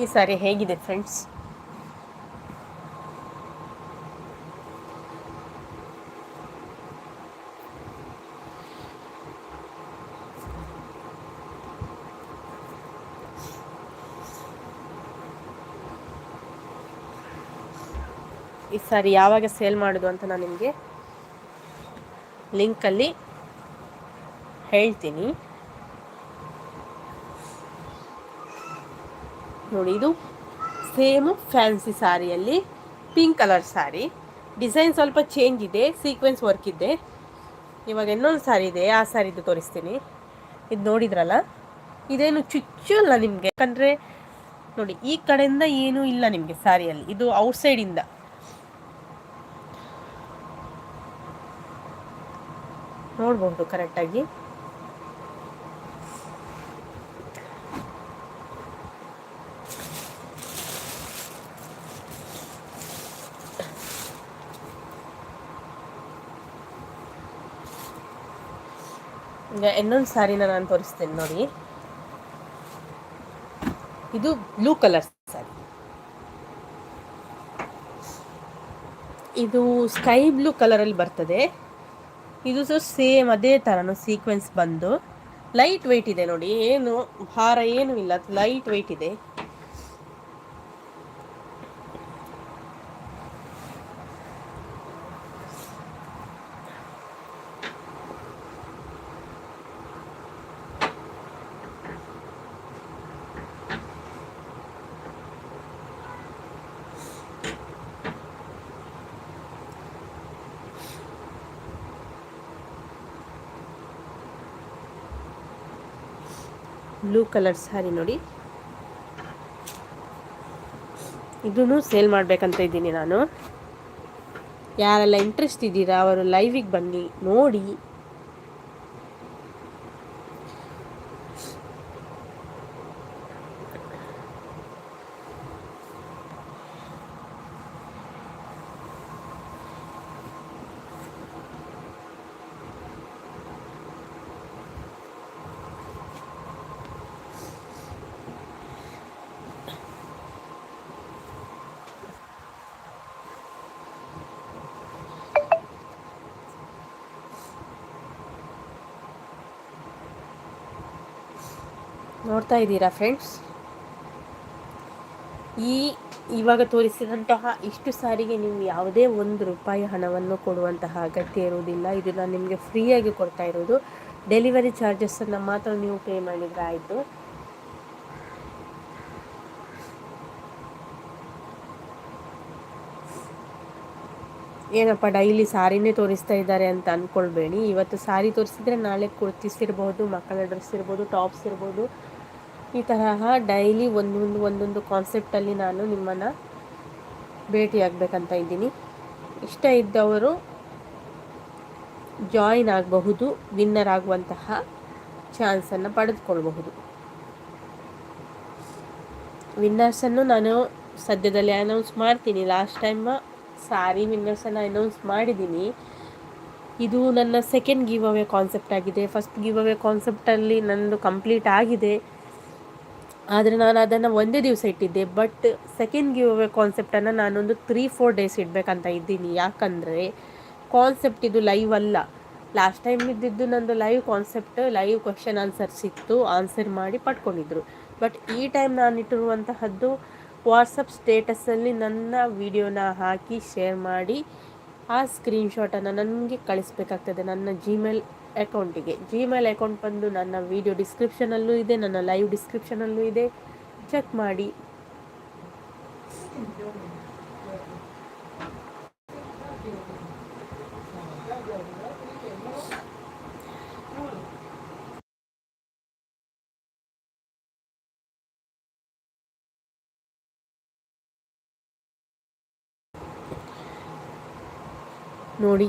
ಈ ಸಾರಿ ಹೇಗಿದೆ ಫ್ರೆಂಡ್ಸ್ ಈ ಸಾರಿ ಯಾವಾಗ ಸೇಲ್ ಮಾಡೋದು ಅಂತ ನಾನು ನಿಮಗೆ ಲಿಂಕಲ್ಲಿ ಹೇಳ್ತೀನಿ. ನೋಡಿ, ಇದು ಸೇಮು ಫ್ಯಾನ್ಸಿ ಸ್ಯಾರಿಯಲ್ಲಿ ಪಿಂಕ್ ಕಲರ್ ಸ್ಯಾರಿ ಡಿಸೈನ್ ಸ್ವಲ್ಪ ಚೇಂಜ್ ಇದೆ, ಸೀಕ್ವೆನ್ಸ್ ವರ್ಕ್ ಇದೆ. ಇವಾಗ ಇನ್ನೊಂದು ಸಾರಿ ಇದೆ, ಆ ಸಾರಿದು ತೋರಿಸ್ತೀನಿ. ಇದು ನೋಡಿದ್ರಲ್ಲ? ಇದೇನು ಚುಚ್ಚು ಅಲ್ಲ ನಿಮಗೆ? ಯಾಕಂದರೆ, ನೋಡಿ, ಈ ಕಡೆಯಿಂದ ಏನೂ ಇಲ್ಲ ನಿಮಗೆ ಸ್ಯಾರಿಯಲ್ಲಿ ಇದು ಔಟ್ಸೈಡಿಂದ. ನೋಡ್ಬೋದು ಕರೆಕ್ಟಾಗಿ. ಈಗ ಇನ್ನೊಂದು ಸ್ಯಾರಿನ ನಾನು ತೋರಿಸ್ತೇನೆ ನೋಡಿ. ಇದು ಬ್ಲೂ ಕಲರ್ ಸ್ಯಾರಿ ಇದು ಸ್ಕೈ ಬ್ಲೂ ಕಲರಲ್ಲಿ ಬರ್ತದೆ. ಇದು ಸಹ ಸೇಮ್ ಅದೇ ಥರನು ಸೀಕ್ವೆನ್ಸ್ ಬಂದು. ಲೈಟ್ ವೆಯ್ಟ್ ಇದೆ ನೋಡಿ, ಏನು, ಭಾರ ಏನು ಇಲ್ಲ ಲೈಟ್ ವೆಯ್ಟ್ ಇದೆ. ಬ್ಲೂ ಕಲರ್ ಸ್ಯಾರಿ ನೋಡಿ. ಇದೂ ಸೇಲ್ ಮಾಡಬೇಕಂತ ಇದ್ದೀನಿ ನಾನು. ಯಾರೆಲ್ಲ ಇಂಟ್ರೆಸ್ಟ್ ಇದ್ದೀರಾ, ಅವರು ಲೈವಿಗೆ ಬನ್ನಿ, ನೋಡಿ. ನೋಡ್ತಾ ಇದ್ದೀರಾ ಫ್ರೆಂಡ್ಸ್ ಈ ಇವಾಗ ತೋರಿಸಿದಂತಹ ಇಷ್ಟು ಸಾರಿಗೆ ನೀವು ಯಾವುದೇ ಒಂದು ರೂಪಾಯಿ ಹಣವನ್ನು ಕೊಡುವಂತಹ ಅಗತ್ಯ ಇರುವುದಿಲ್ಲ. ಇದನ್ನು ನಾನು ನಿಮಗೆ ಫ್ರೀಯಾಗಿ ಕೊಡ್ತಾ ಇರೋದು ಡೆಲಿವರಿ ಚಾರ್ಜಸ್ಸನ್ನು ಮಾತ್ರ ನೀವು ಪೇ ಮಾಡಿದರೆ ಆಯಿತು. ಏನಪ್ಪ, ಡೈಲಿ ಸಾರಿನೇ ತೋರಿಸ್ತಾ ಇದ್ದಾರೆ ಅಂತ ಅಂದ್ಕೊಳ್ಬೇಡಿ ಇವತ್ತು ಸಾರಿ ತೋರಿಸಿದ್ರೆ ನಾಳೆ ಕುರ್ತಿಸ್ ಇರ್ಬೋದು, ಮಕ್ಕಳ ಡ್ರೆಸ್ ಇರ್ಬೋದು, ಟಾಪ್ಸ್ ಇರ್ಬೋದು. ಈ ತರಹ ಡೈಲಿ ಒಂದೊಂದು ಒಂದೊಂದು ಕಾನ್ಸೆಪ್ಟಲ್ಲಿ ನಾನು ನಿಮ್ಮನ್ನು ಭೇಟಿಯಾಗಬೇಕಂತ ಇದ್ದೀನಿ. ಇಷ್ಟ ಇದ್ದವರು ಜಾಯಿನ್ ಆಗಬಹುದು ವಿನ್ನರ್ ಆಗುವಂತಹ ಚಾನ್ಸನ್ನು ಪಡೆದುಕೊಳ್ಬಹುದು. ವಿನ್ನರ್ಸನ್ನು ನಾನು ಸದ್ಯದಲ್ಲಿ ಅನೌನ್ಸ್ ಮಾಡ್ತೀನಿ. ಲಾಸ್ಟ್ ಟೈಮ್ ಸಾರಿ ವಿನ್ನರ್ಸನ್ನು ಅನೌನ್ಸ್ ಮಾಡಿದ್ದೀನಿ. ಇದು ನನ್ನ ಸೆಕೆಂಡ್ ಗಿವ್ ಅವೇ ಕಾನ್ಸೆಪ್ಟ್ ಆಗಿದೆ. ಫಸ್ಟ್ ಗಿವ್ ಅವೇ ಕಾನ್ಸೆಪ್ಟಲ್ಲಿ ನನ್ನದು ಕಂಪ್ಲೀಟ್ ಆಗಿದೆ. ಆದರೆ ನಾನು ಅದನ್ನು ಒಂದೇ ದಿವಸ ಇಟ್ಟಿದ್ದೆ. ಬಟ್ ಸೆಕೆಂಡ್ ಗಿವ್ ಅವೇ ಕಾನ್ಸೆಪ್ಟನ್ನು ನಾನೊಂದು ತ್ರೀ ಫೋರ್ ಡೇಸ್ ಇಡಬೇಕಂತ ಇದ್ದೀನಿ. ಯಾಕಂದರೆ ಕಾನ್ಸೆಪ್ಟ್ ಇದು ಲೈವ್ ಅಲ್ಲ. ಲಾಸ್ಟ್ ಟೈಮ್ ಇದ್ದಿದ್ದು ನಂದು live concept live question answers ಇತ್ತು. ಆನ್ಸರ್ ಮಾಡಿ ಪಡ್ಕೊಂಡಿದ್ರು. ಬಟ್ ಈ ಟೈಮ್ ನಾನು ಇಟ್ಟಿರುವಂತಹದ್ದು ವಾಟ್ಸಪ್ ಸ್ಟೇಟಸಲ್ಲಿ ನನ್ನ ವಿಡಿಯೋನ ಹಾಕಿ ಶೇರ್ ಮಾಡಿ, ಆ ಸ್ಕ್ರೀನ್ಶಾಟನ್ನು ನನಗೆ ಕಳಿಸ್ಬೇಕಾಗ್ತದೆ ನನ್ನ ಜಿಮೇಲ್ ಅಕೌಂಟಿಗೆ. ಜಿಮೇಲ್ ಅಕೌಂಟ್ ಬಂದು ನನ್ನ ವಿಡಿಯೋ ಡಿಸ್ಕ್ರಿಪ್ಷನಲ್ಲೂ ಇದೆ, ನನ್ನ ಲೈವ್ ಡಿಸ್ಕ್ರಿಪ್ಷನಲ್ಲೂ ಇದೆ. ಚೆಕ್ ಮಾಡಿ. ನೋಡಿ